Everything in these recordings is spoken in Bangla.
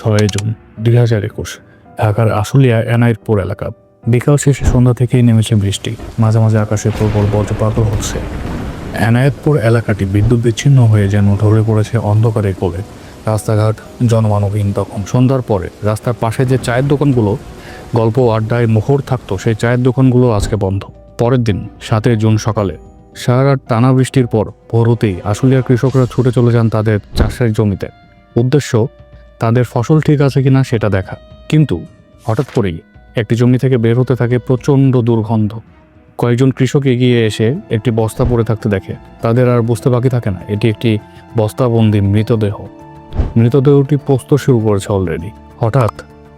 ছয় জুন দুই হাজার একুশ, ঢাকার আশুলিয়া এনায়েতপুর এলাকা। বিকাল শেষে সন্ধ্যা থেকেই নেমেছে বৃষ্টি। মাঝে মাঝে আকাশে প্রবল বজ্রপাতও হচ্ছে। এনায়েতপুর এলাকাটি বিদ্যুৎ বিচ্ছিন্ন হয়ে যেন ধরে পড়েছে অন্ধকারে কোলে। রাস্তাঘাট, জনমানবহীন তখন। সন্ধ্যার পরে রাস্তার পাশে যে চায়ের দোকানগুলো, গল্প আড্ডায় মুখর থাকতো, সেই চায়ের দোকানগুলো আজকে বন্ধ। পরের দিন, সাতই জুন সকালে সারা টানা বৃষ্টির পর ভোর আশুলিয়ার কৃষকরা ছুটে চলে যান তাদের চাষের জমিতে। উদ্দেশ্য তাদের ফসল ঠিক আছে কিনা সেটা দেখা। কিন্তু হঠাৎ করেই একটি জমি থেকে বের হতে থাকে প্রচণ্ড দুর্গন্ধ। কয়েকজন কৃষক এগিয়ে এসে একটি বস্তা পড়ে থাকতে দেখে। তাদের আর বুঝতে বাকি থাকে না, এটি একটি বস্তাবন্দি মৃতদেহ। মৃতদেহটি পোস্ত শুরু করেছে অলরেডি হঠাৎ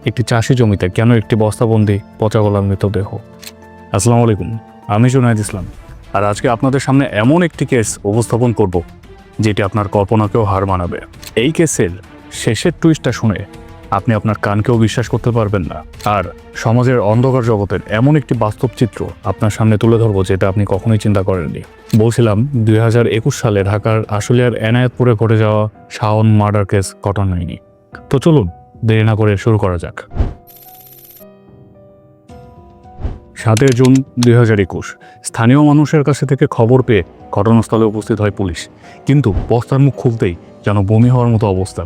একটি চাষি জমিতে কেন একটি বস্তাবন্দি পচা গলা মৃতদেহ? আসসালামু আলাইকুম, আমি জুনায়দ ইসলাম। আর আজকে আপনাদের সামনে এমন একটি কেস উপস্থাপন করব, যেটি আপনার কল্পনাকেও হার মানাবে। এই কেসের শেষের টুইস্টটা শুনে আপনি আপনার কানকেও বিশ্বাস করতে পারবেন না। আর সমাজের অন্ধকার জগতের এমন একটি বাস্তব চিত্র আপনার সামনে তুলে ধরবো যেটা আপনি কখনোই চিন্তা করেননি। বলছিলাম, দুই হাজার একুশ সালে ঢাকার আশুলিয়ার এনায়েতপুরে ঘটে যাওয়া শাওন মার্ডার কেস ঘটনায়নি তো চলুন, দেরি না করে শুরু করা যাক। সাতই জুন দুই হাজার একুশ, স্থানীয় মানুষের কাছে থেকে খবর পেয়ে ঘটনাস্থলে উপস্থিত হয় পুলিশ। কিন্তু বস্তার মুখ খুলতেই যেন বমি হওয়ার মতো অবস্থা।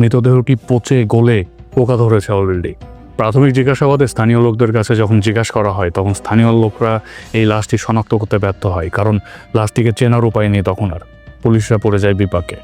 মৃতদেহটি পচে গলে পোকা ধরেছে অলরেডি প্রাথমিক জিজ্ঞাসাবাদে স্থানীয় লোকদের কাছে যখন জিজ্ঞাসা করা হয়, তখন স্থানীয় লোকরা এই লাশটি শনাক্ত করতে ব্যর্থ হয়, কারণ লাশটিকে চেনার উপায় নেই তখন আর। পুলিশরা পড়ে যায় বিপাকে।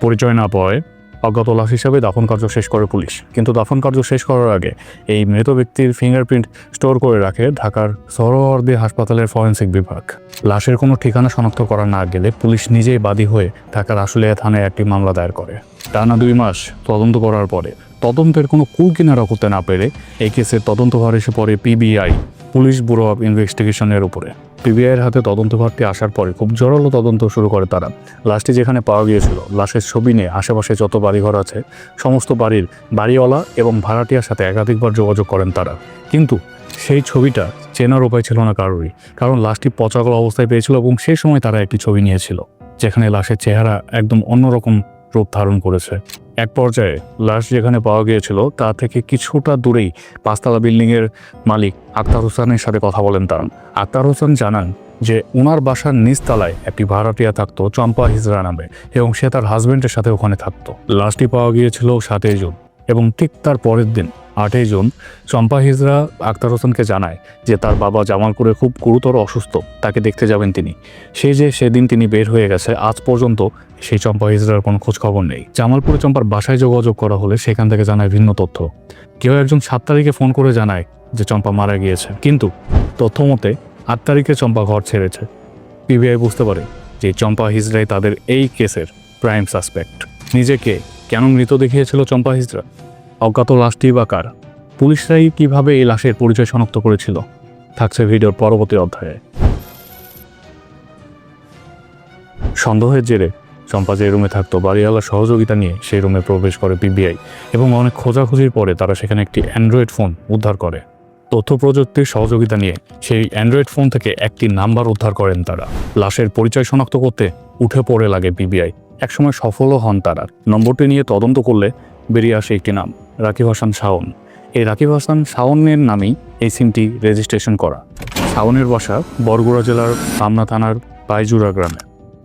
পরিচয় না পাওয়ায় অজ্ঞাত লাশ হিসাবে দাফন কার্য শেষ করে পুলিশ। কিন্তু দাফন কার্য শেষ করার আগে এই মৃত ব্যক্তির ফিঙ্গারপ্রিন্ট স্টোর করে রাখে ঢাকার সরোয়ার্দী হাসপাতালের ফরেন্সিক বিভাগ। লাশের কোনো ঠিকানা শনাক্ত করা না গেলে পুলিশ নিজেই বাদী হয়ে ঢাকার আশুলিয়া থানায় একটি মামলা দায়ের করে। টানা দুই মাস তদন্ত করার পরে তদন্তের কোনো কুল কিনারা করতে না পেরে এই কেসের তদন্তভার এসে পড়ে পিবিআই পুলিশ ব্যুরো অফ ইনভেস্টিগেশনের উপরে। পিবিআইয়ের হাতে তদন্তভারটি আসার পরে খুব জোরালো তদন্ত শুরু করে তারা। লাশটি যেখানে পাওয়া গিয়েছিল, লাশের ছবি নিয়ে আশেপাশে যত বাড়িঘর আছে, সমস্ত বাড়ির বাড়িওয়ালা এবং ভাড়াটিয়ার সাথে একাধিকবার যোগাযোগ করেন তারা। কিন্তু সেই ছবিটা চেনার উপায় ছিল না কারোরই, কারণ লাশটি পচাগল অবস্থায় পেয়েছিল এবং সেই সময় তারা একটি ছবি নিয়েছিল, যেখানে লাশের চেহারা একদম অন্যরকম রূপ ধারণ করেছে। এক পর্যায়ে লাশ যেখানে পাওয়া গিয়েছিল, তা থেকে কিছুটা দূরেই পাঁচতলা বিল্ডিংয়ের মালিক আক্তার হোসেনের সাথে কথা বলেন তার। আক্তার হোসেন জানান যে, উনার বাসার নিচতলায় একটি ভাড়াটিয়া থাকতো চম্পা হিজরা নামে এবং সে তার হাজব্যান্ডের সাথে ওখানে থাকতো। লাশটি পাওয়া গিয়েছিল সাতই জুন এবং ঠিক তার পরের দিন আটই জুন চম্পা হিজরা আক্তার হোসেনকে জানায় যে তার বাবা জামালপুরে খুব গুরুতর অসুস্থ, তাকে দেখতে যাবেন তিনি। সে যে সেদিন তিনি বের হয়ে গেছে, আজ পর্যন্ত সেই চম্পা হিজরার কোনো খোঁজ খবর নেই। জামালপুরে চম্পার বাসায় যোগাযোগ করা হলে সেখান থেকে জানায় ভিন্ন তথ্য। কেউ একজন সাত তারিখে ফোন করে জানায় যে চম্পা মারা গিয়েছে। কিন্তু তথ্য মতে, আট তারিখে চম্পা ঘর ছেড়েছে। পিবিআই বুঝতে পারে যে চম্পা হিজরাই তাদের এই কেসের প্রাইম সাসপেক্ট। নিজেকে কেন মৃত দেখিয়েছিল চম্পা হিজড়া অজ্ঞাত লাশটি বা কার? পুলিশরাই কীভাবে এই লাশের পরিচয় শনাক্ত করেছিল? থাকছে ভিডিওর পরবর্তী অধ্যায়ে। সন্দেহের জেরে চম্পা যে রুমে থাকতো, বাড়িওয়ালার সহযোগিতা নিয়ে সেই রুমে প্রবেশ করে পিবিআই এবং অনেক খোঁজাখুঁজির পরে তারা সেখানে একটি অ্যান্ড্রয়েড ফোন উদ্ধার করে। তথ্য প্রযুক্তির সহযোগিতা নিয়ে সেই অ্যান্ড্রয়েড ফোন থেকে একটি নাম্বার উদ্ধার করেন তারা। লাশের পরিচয় শনাক্ত করতে উঠে পড়ে লাগে পিবিআই। একসময় সফলও হন তারা। নম্বরটি নিয়ে তদন্ত করলে বেরিয়ে আসে একটি নাম, রাকিব হাসান শাওন। এই রাকিব হাসান শাওনের নামেই এই সিমটি রেজিস্ট্রেশন করা। শাওনের বাসা বরগুড়া জেলার পামনা থানার বাইজুরা গ্রামে।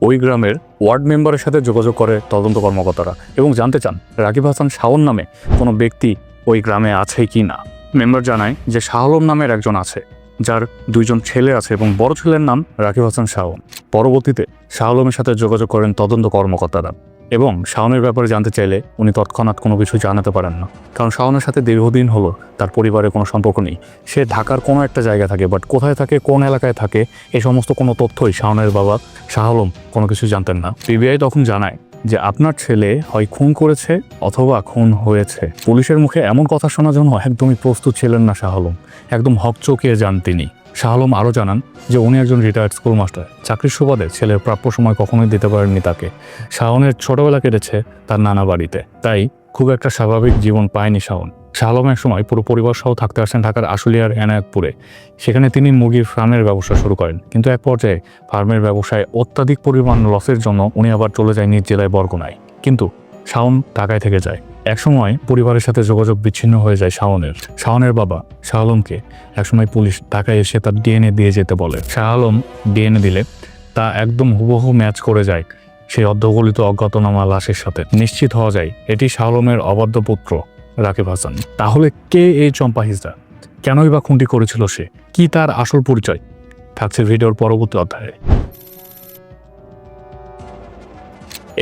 ওই গ্রামের ওয়ার্ড মেম্বারের সাথে যোগাযোগ করে তদন্ত কর্মকর্তারা এবং জানতে চান রাকিব হাসান শাওন নামে কোনো ব্যক্তি ওই গ্রামে আছে কি না। মেম্বার জানায় যে শাহলম নামের একজন আছে, যার দুইজন ছেলে আছে এবং বড় ছেলের নাম রাকিব হাসান শাওন। পরবর্তীতে শাহলমের সাথে যোগাযোগ করেন তদন্ত কর্মকর্তারা। এবং শাওনের ব্যাপারে জানতে চাইলে উনি তৎক্ষণাৎ কোনো কিছু জানাতে পারেন না। কারণ শাওনের সাথে দীর্ঘদিন হলো, তার পরিবারের কোনো সম্পর্ক নেই। সে ঢাকার কোনো একটা জায়গায় থাকে বাট কোথায় থাকে, কোন এলাকায় থাকে, এ সমস্ত কোনো তথ্যই শাওনের বাবা শাহ আলম কোনো কিছু জানতেন না। পিবিআই তখন জানায় যে আপনার ছেলে হয় খুন করেছে অথবা খুন হয়েছে। পুলিশের মুখে এমন কথা শোনার জন্য একদমই প্রস্তুত ছিলেন না শাহ আলম একদম হকচকিয়ে যান তিনি। শাহ আলম আরও জানান যে উনি একজন রিটায়ার্ড স্কুল মাস্টার চাকরির সুবাদে ছেলের প্রাপ্য সময় কখনোই দিতে পারেননি তাকে। শাওনের ছোটবেলা কেটেছে তার নানা বাড়িতে। তাই খুব একটা স্বাভাবিক জীবন পায়নি শাওন। শাহ আলম এক সময় পুরো পরিবার সহ থাকতে আসেন ঢাকার আশুলিয়ার এনায়তপুরে। সেখানে তিনি মুরগির ফার্মের ব্যবসা শুরু করেন। কিন্তু এক পর্যায়ে ফার্মের ব্যবসায় অত্যাধিক পরিমাণ লসের জন্য উনি আবার চলে যায় নিজ জেলায় বরগুনায়। কিন্তু শাওন ঢাকায় থেকে যায়। একসময় পরিবারের সাথে যোগাযোগ বিচ্ছিন্ন হয়ে যায় শাওনের। শাওনের বাবা শাহ আলমকে একসময় পুলিশ ঢাকায় এসে তার ডিএনএ দিয়ে যেতে বলে। শাহ আলম ডিএনএ দিলে তা একদম হুবহু ম্যাচ করে যায় সেই অর্ধগলিত অজ্ঞাতনামা লাশের সাথে। নিশ্চিত হওয়া যায় এটি শাহ আলমের অবাধ্য পুত্র রাকিব হাসান। তাহলে কে এই চম্পা হিজড়া? কেনই বা খুনটি করেছিল সে? কি তার আসল পরিচয়? থাকছে ভিডিওর পরবর্তী অধ্যায়ে।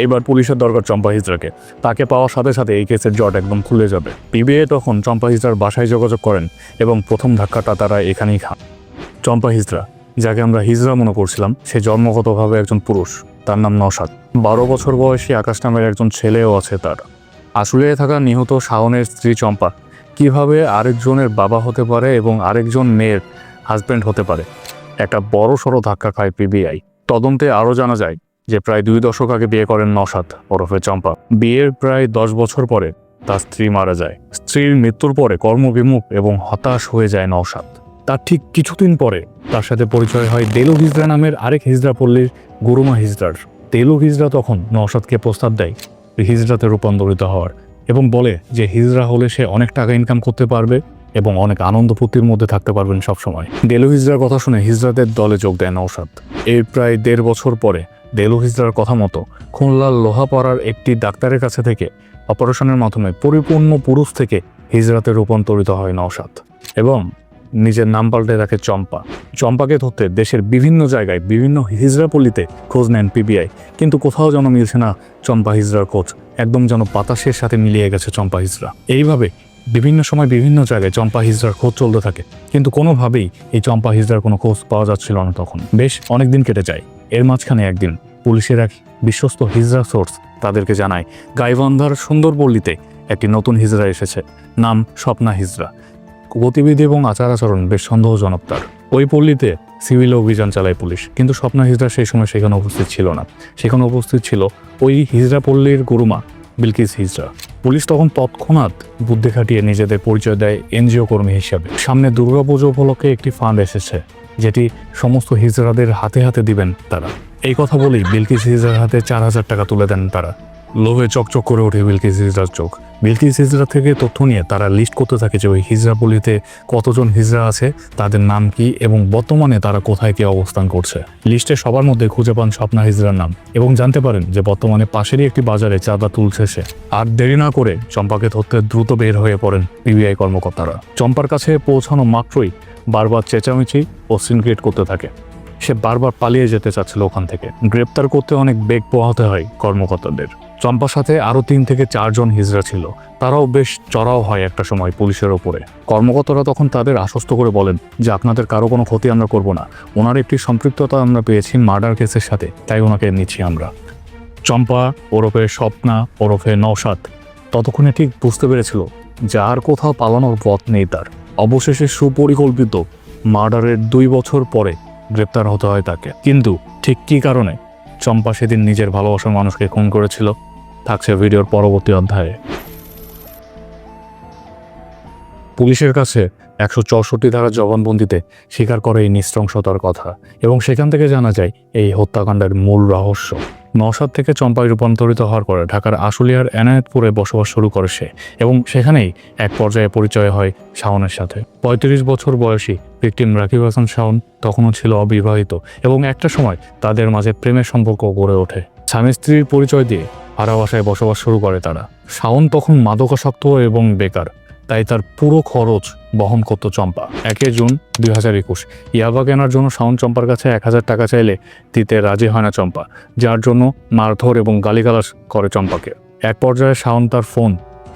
এইবার পুলিশের দরকার চম্পা হিজড়াকে। তাকে পাওয়ার সাথে সাথে এই কেসের জট একদম খুলে যাবে। পিবিএ তখন চম্পা হিজড়ার বাসায় যোগাযোগ করেন এবং প্রথম ধাক্কাটা তারা এখানেই খান। চম্পা হিজড়া, যাকে আমরা হিজড়া মনে করছিলাম, সে জন্মগতভাবে একজন পুরুষ। তার নাম নসাদ বারো বছর বয়সী আকাশ নামের একজন ছেলেও আছে তার। আসলে থাকা নিহত শাওনের স্ত্রী চম্পা। কীভাবে আরেকজনের বাবা হতে পারে এবং আরেকজন মেয়ের হাজব্যান্ড হতে পারে? একটা বড় সড়ো ধাক্কা খায় পিবিআই। তদন্তে আরও জানা যায় যে প্রায় দুই দশক আগে বিয়ে করেন নসাদ ওরফে চম্পা। বিয়ের প্রায় দশ বছর পরে তার স্ত্রী মারা যায়। স্ত্রীর মৃত্যুর পরে কর্মবিমুখ এবং হতাশ হয়ে যায় নওশাদ। তার ঠিক কিছুদিন পরে তার সাথে পরিচয় হয় দেলু হিজরা নামের আরেক হিজড়া পল্লীর গুরুমা হিজরার। দেলু হিজরা তখন নওশাদকে প্রস্তাব দেয় হিজরাতে রূপান্তরিত হওয়ার এবং বলে যে হিজরা হলে সে অনেক টাকা ইনকাম করতে পারবে এবং অনেক আনন্দ ফুর্তির মধ্যে থাকতে পারবেন সবসময়। দেলু হিজরার কথা শুনে হিজড়াদের দলে যোগ দেয় নওশাদ। এর প্রায় দেড় বছর পরে দেলু হিজড়ার কথা মতো খুলনার লোহাপাড়ার একটি ডাক্তারের কাছে থেকে অপারেশনের মাধ্যমে পরিপূর্ণ পুরুষ থেকে হিজড়াতে রূপান্তরিত হয় নওশাদ এবং নিজের নাম পাল্টে রাখে চম্পা। চম্পাকে ধরতে দেশের বিভিন্ন জায়গায় বিভিন্ন হিজড়াপল্লিতে খোঁজ নেন পিবিআই। কিন্তু কোথাও যেন মিলছে না চম্পা হিজড়ার খোঁজ। একদম যেন বাতাসের সাথে মিলিয়ে গেছে চম্পা হিজড়া এইভাবে বিভিন্ন সময় বিভিন্ন জায়গায় চম্পা হিজড়ার খোঁজ চলতে থাকে। কিন্তু কোনোভাবেই এই চম্পা হিজড়ার কোনো খোঁজ পাওয়া যাচ্ছিল না তখন। বেশ অনেক দিন কেটে যায়। এর মাঝখানে একদিন পুলিশের এক বিশ্বস্ত হিজড়া সোর্স তাদেরকে জানায়, গাইবান্ধার সুন্দরপল্লীতে একটি নতুন হিজড়া এসেছে, নাম স্বপ্না হিজড়া গতিবিধি এবং আচার আচরণ বেশ সন্দেহজনক তার। ওই পল্লীতে সিভিল অভিযান চালায় পুলিশ, কিন্তু স্বপ্না হিজড়া সেই সময় সেখানে উপস্থিত ছিল না। সেখানে উপস্থিত ছিল ওই হিজড়া পল্লীর গুরুমা বিলকিস হিজড়া পুলিশ তখন তৎক্ষণাৎ বুদ্ধি খাটিয়ে নিজেদের পরিচয় দেয় এনজিও কর্মী হিসাবে। সামনে দুর্গাপুজো উপলক্ষে একটি ফান্ড এসেছে যেটি সমস্ত হিজড়াদের হাতে হাতে দিবেন তারা। এই কথা বলেই বিলকিস হিজড়ার হাতে চার হাজার টাকা তুলে দেন তারা। লোভে চকচক করে ওঠে বিলকিস হিজড়ার চোখ। বিলকিস হিজড়া থেকে তথ্য নিয়ে তারা লিস্ট করতে থাকে যে ওই হিজড়া পল্লীতে কতজন হিজড়া আছে, তাদের নাম কি, এবং বর্তমানে তারা কোথায় কি অবস্থান করছে। লিস্টে সবার মধ্যে খুঁজে পান স্বপ্না হিজড়ার নাম, এবং জানতে পারেন যে বর্তমানে পাশেরই একটি বাজারে চাঁদা তুলছে সে। আর দেরি না করে চম্পাকে ধরতে দ্রুত বের হয়ে পড়েন পিবিআই কর্মকর্তারা। চম্পার কাছে পৌঁছানো মাত্রই বারবার চেঁচামেচি ও সিনক্রিয়েট করতে থাকে। সে বারবার পালিয়ে যেতে চাচ্ছিল ওখান থেকে। গ্রেপ্তার করতে অনেক বেগ পোহাতে হয় কর্মকর্তাদের। চম্পার সাথে আরও তিন থেকে চারজন হিজড়া ছিল। তারাও বেশ চড়াও হয় একটা সময় পুলিশের ওপরে। কর্মকর্তারা তখন তাদের আশ্বস্ত করে বলেন যে, আপনাদের কারও কোনো ক্ষতি আমরা করব না। ওনার একটি সম্পৃক্ততা আমরা পেয়েছি মার্ডার কেসের সাথে, তাই ওনাকে নিচ্ছি আমরা। চম্পা ওরফে স্বপ্না ওরফে নওশাদ ততক্ষণে ঠিক বুঝতে পেরেছিল যে আর কোথাও পালানোর পথ নেই তার। অবশেষে সুপরিকল্পিত মার্ডারের দুই বছর পরে গ্রেপ্তার হতে হয় তাকে। কিন্তু ঠিক কী কারণে? চম্পা সেদিন নিজের ভালোবাসার মানুষকে খুন করেছিল। থাকছে ভিডিওর পরবর্তী অধ্যায়ে। পুলিশের কাছে একশো চৌষট্টি ধারা জবানবন্দিতে স্বীকার করে এই নৃশংসতার কথা এবং সেখান থেকে জানা যায় এই হত্যাকাণ্ডের মূল রহস্য। নওশাদ থেকে চম্পায় রূপান্তরিত হওয়ার পরে ঢাকার আশুলিয়ার এনায়েতপুরে বসবাস শুরু করে সে এবং সেখানেই এক পর্যায়ে পরিচয় হয় শাওনের সাথে। পঁয়ত্রিশ বছর বয়সী ভিকটিম রাকিব হাসান শাওন তখনও ছিল অবিবাহিত এবং একটা সময় তাদের মাঝে প্রেমের সম্পর্ক গড়ে ওঠে। স্বামী স্ত্রীর পরিচয় দিয়ে ভাড়া বাসায় বসবাস শুরু করে তারা। শাওন তখন মাদকাসক্ত এবং বেকার। তাই তার পুরো খরচ বহন করত চম্পা। একে জুন দুই হাজার একুশ। ইয়াবা কেনার জন্য শাওন চম্পার কাছে এক হাজার টাকা চাইলে দিতে রাজি হয় না চম্পা, যার জন্য মারধর এবং গালিগালাস করে চম্পাকে। এক পর্যায়ে শাওন তার ফোন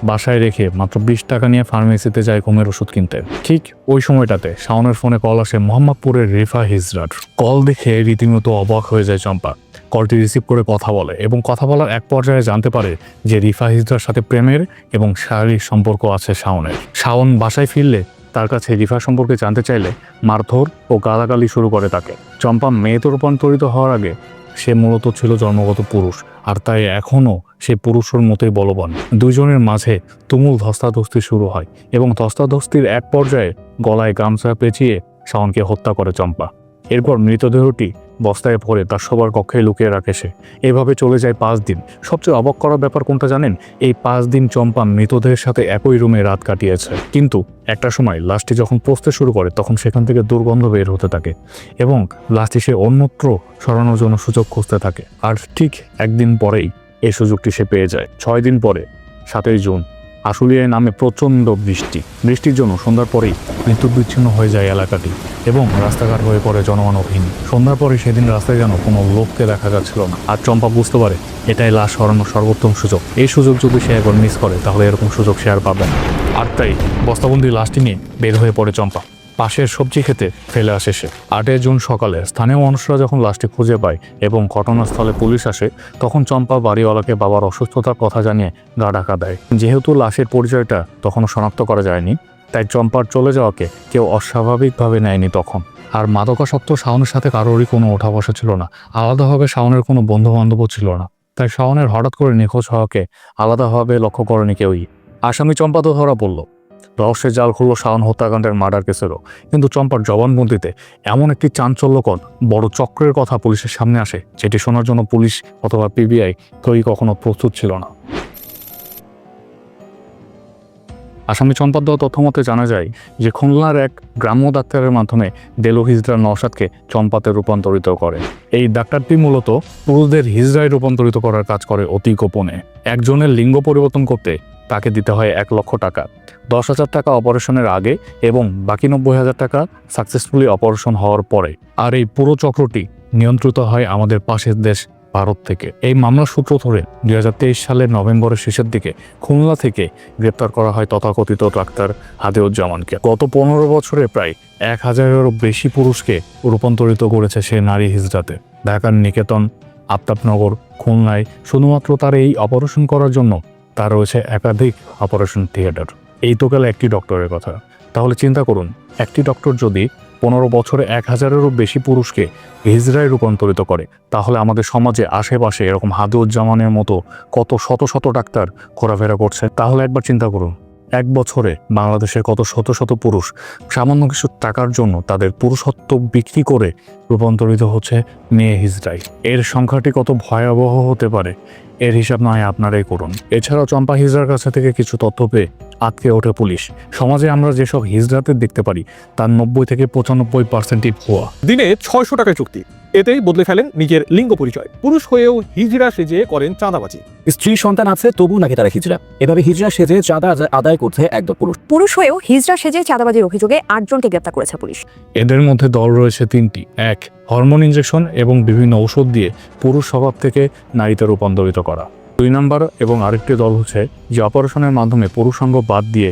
বাসায় রেখে মাত্র বিশ টাকা নিয়ে ফার্মেসিতে যায় ঘুমের ওষুধ কিনতে। ঠিক ওই সময়টাতে শাওনের ফোনে কল আসে মোহাম্মদপুরের রিফা হিজরার। কল দেখে রীতিমতো অবাক হয়ে যায় চম্পা। কলটি রিসিভ করে কথা বলে এবং কথা বলার এক পর্যায়ে জানতে পারে যে রিফা হিজরার সাথে প্রেমের এবং শারীরিক সম্পর্ক আছে শাওনের। শাওন বাসায় ফিরলে তার কাছে রিফা সম্পর্কে জানতে চাইলে মারধর ও গালাগালি শুরু করে তাকে। চম্পা মেয়েতে রূপান্তরিত হওয়ার আগে সে মূলত ছিল জন্মগত পুরুষ, আর তাই এখনও সে পুরুষের মতোই বলবান। দুইজনের মাঝে তুমুল ধস্তাধস্তি শুরু হয় এবং ধস্তাধস্তির এক পর্যায়ে গলায় গামছা পেঁচিয়ে শাওনকে হত্যা করে চম্পা। এরপর মৃতদেহটি বস্তায় ভরে তার সবার কক্ষে লুকিয়ে রাখে সে। এভাবে চলে যায় পাঁচ দিন। সবচেয়ে অবাক করার ব্যাপার কোনটা জানেন? এই পাঁচ দিন চম্পা মৃতদেহের সাথে একই রুমে রাত কাটিয়েছে। কিন্তু একটা সময় লাশটি যখন পচতে শুরু করে, তখন সেখান থেকে দুর্গন্ধ বের হতে থাকে এবং লাশটি সে অন্যত্র সরানোর জন্য সুযোগ খুঁজতে থাকে। আর ঠিক একদিন পরেই এই সুযোগটি সে পেয়ে যায়। ছয় দিন পরে, সাতই জুন আশুলিয়ায় নামে প্রচণ্ড বৃষ্টি। বৃষ্টির জন্য সন্ধ্যার পরেই বিদ্যুৎ বিচ্ছিন্ন হয়ে যায় এলাকাটি এবং রাস্তাঘাট হয়ে পড়ে জনমানবহীন। সন্ধ্যার পরে সেদিন রাস্তায় যেন কোনো লোককে দেখা যাচ্ছিল না। আর চম্পা বুঝতে পারে এটাই লাশ সরানোর সর্বোত্তম সুযোগ। এই সুযোগ যদি সে একবার মিস করে, তাহলে এরকম সুযোগ সে আর পাবে না। আর তাই বস্তাবন্দির লাশটি নিয়ে বের হয়ে পড়ে চম্পা। পাশের সবজি খেতে ফেলে আসে সে। আটই জুন সকালে স্থানীয় মানুষরা যখন লাশটি খুঁজে পায় এবং ঘটনাস্থলে পুলিশ আসে, তখন চম্পা বাড়িওয়ালাকে বাবার অসুস্থতার কথা জানিয়ে গা ঢাকা দেয়। যেহেতু লাশের পরিচয়টা তখনও শনাক্ত করা যায়নি, তাই চম্পার চলে যাওয়াকে কেউ অস্বাভাবিকভাবে নেয়নি তখন। আর মাদকাসক্ত শাওনের সাথে কারোরই কোনো ওঠা বসা ছিল না, আলাদাভাবে শাওনের কোনো বন্ধু বান্ধবও ছিল না। তাই শাওনের হঠাৎ করে নিখোঁজ হওয়াকে আলাদাভাবে লক্ষ্য করেনি কেউই। আসামি চম্পা তো ধরা পড়ল। রহস্যের জাল খুলল শাওন হত্যাকাণ্ডের মার্ডার কেসেরও কিন্তু চম্পার জবানবন্দিতে এমন একটি চাঞ্চল্যকর বড় চক্রের কথা পুলিশের সামনে আসে, যেটি শোনার জন্য পুলিশ অথবা পিবিআই কেউই কখনো প্রস্তুত ছিল না। আসামি চম্পার দেওয়া তথ্য মতে জানা যায় যে খুলনার এক গ্রাম্য ডাক্তারের মাধ্যমে দেলো হিজড়া নওশাদকে চম্পাতে রূপান্তরিত করে। এই ডাক্তারটি মূলত পুরুষদের হিজড়ায় রূপান্তরিত করার কাজ করে অতি গোপনে। একজনের লিঙ্গ পরিবর্তন করতে তাকে দিতে হয় এক লক্ষ টাকা। দশ হাজার টাকা অপারেশনের আগে এবং বাকি নব্বই হাজার টাকা সাকসেসফুলি অপারেশন হওয়ার পরে। আর এই পুরো চক্রটি নিয়ন্ত্রিত হয় আমাদের পাশের দেশ ভারত থেকে। এই মামলার সূত্র ধরে দুই হাজার তেইশ সালের নভেম্বরের শেষের দিকে খুলনা থেকে গ্রেপ্তার করা হয় তথাকথিত ডাক্তার হাদিউজ্জামানকে। গত পনেরো বছরে প্রায় এক হাজারেরও বেশি পুরুষকে রূপান্তরিত করেছে সে নারী হিজড়াতে ঢাকার নিকেতন, আফতাবনগর, খুলনায় শুধুমাত্র তার এই অপারেশন করার জন্য তার রয়েছে একাধিক অপারেশন থিয়েটার এই তো গেল একটি ডক্টরের কথা। তাহলে চিন্তা করুন, একটি ডক্টর যদি পনেরো বছরে এক হাজারেরও বেশি পুরুষকে হিজড়ায় রূপান্তরিত করে, তাহলে আমাদের সমাজে আশেপাশে এরকম হাদুজ্জামানের মতো কত শত শত ডাক্তার ঘোরাফেরা করছে। তাহলে একবার চিন্তা করুন, এক বছরে বাংলাদেশের কত শত শত পুরুষ সামান্য কিছু টাকার জন্য তাদের পুরুষত্ব বিক্রি করে রূপান্তরিত হচ্ছে মেয়ে হিজড়াই এর সংখ্যাটি কত ভয়াবহ হতে পারে, এর হিসাব নয় আপনারাই করুন। এছাড়াও চম্পা হিজড়ার কাছে থেকে কিছু তথ্য পেয়ে আটকে ওঠে পুলিশ। সমাজে আমরা যেসব হিজড়াতে দেখতে পারি তার নব্বই থেকে পঁচানব্বই পার্সেন্টই ভুয়া। দিনে ছয়শো টাকা চুক্তি। এতেই বদলে ফেলেন নিজের লিঙ্গ পরিচয়। পুরুষ হয়েও হিজড়া সেজে করেন চাঁদাবাজি। স্ত্রী সন্তান আছে তবু নাকি তারা হিজড়া? এভাবে হিজড়া সেজে চাঁদা আদায়- করছে একদল পুরুষ। পুরুষ হয়েও হিজড়া সেজে চাঁদাবাজির অভিযোগে আটজনকে গ্রেপ্তার করেছে পুলিশ। এদের মধ্যে দল রয়েছে তিনটি। এক হরমোন ইঞ্জেকশন এবং বিভিন্ন ঔষধ দিয়ে পুরুষ স্বভাব থেকে নারীতে রূপান্তরিত করা। দুই নম্বর এবং আরেকটি দল হচ্ছে যে অপারেশনের মাধ্যমে পুরুষাঙ্গ বাদ দিয়ে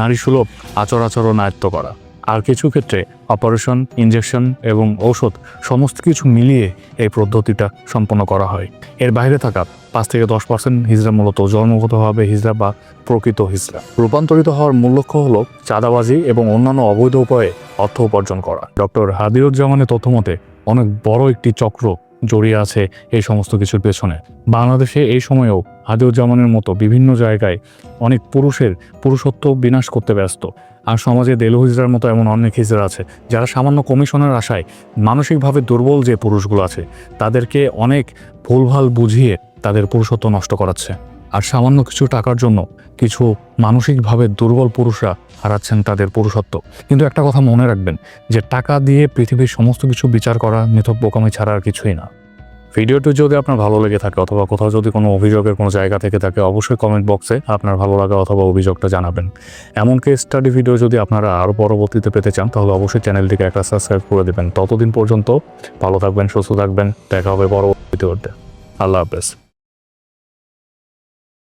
নারী সুলভ আচর আচরণ আয়ত্ত করা। আর কিছু ক্ষেত্রে অপারেশন ইঞ্জেকশন এবং ঔষধ সমস্ত কিছু মিলিয়ে এই পদ্ধতিটা সম্পন্ন করা হয়। এর বাইরে থাকা পাঁচ থেকে দশ পার্সেন্ট হিজড়া মূলত জন্মগতভাবে হিজড়া বা প্রকৃত হিজড়া। রূপান্তরিত হওয়ার মূল লক্ষ্য হল চাঁদাবাজি এবং অন্যান্য অবৈধ উপায়ে অর্থ উপার্জন করা। ডক্টর হাদিউজ্জামানের তথ্যমতে অনেক বড় একটি চক্র জড়িয়ে আছে এই সমস্ত কিছুর পেছনে। বাংলাদেশে এই সময়েও হাদিউজ্জামানের মতো বিভিন্ন জায়গায় অনেক পুরুষের পুরুষত্ব বিনাশ করতে ব্যস্ত। আর সমাজে দেলু হিজরার মতো এমন অনেক হিজরা আছে, যারা সামান্য কমিশনের আশায় মানসিকভাবে দুর্বল যে পুরুষগুলো আছে, তাদেরকে অনেক ভুলভাল বুঝিয়ে তাদের পুরুষত্ব নষ্ট করাচ্ছে। আর সামান্য কিছু টাকার জন্য কিছু মানসিকভাবে দুর্বল পুরুষরা হারাচ্ছেন তাদের পুরুষত্ব। কিন্তু একটা কথা মনে রাখবেন, যে টাকা দিয়ে পৃথিবীর সমস্ত কিছু বিচার করা নিথক বোকামি ছাড়া আর কিছুই না। ভিডিওটি যদি আপনার ভালো লেগে থাকে অথবা কোথাও যদি কোনো অভিযোগের কোনো জায়গা থেকে থাকে, অবশ্যই কমেন্ট বক্সে আপনার ভালো লাগা অথবা অভিযোগটা জানাবেন। এমনকি স্টাডি ভিডিও যদি আপনারা আরও পরবর্তীতে পেতে চান, তাহলে অবশ্যই চ্যানেলটিকে একটা সাবস্ক্রাইব করে দেবেন। ততদিন পর্যন্ত ভালো থাকবেন, সুস্থ থাকবেন, দেখা হবে পরবর্তী আল্লাহ হাফেজ।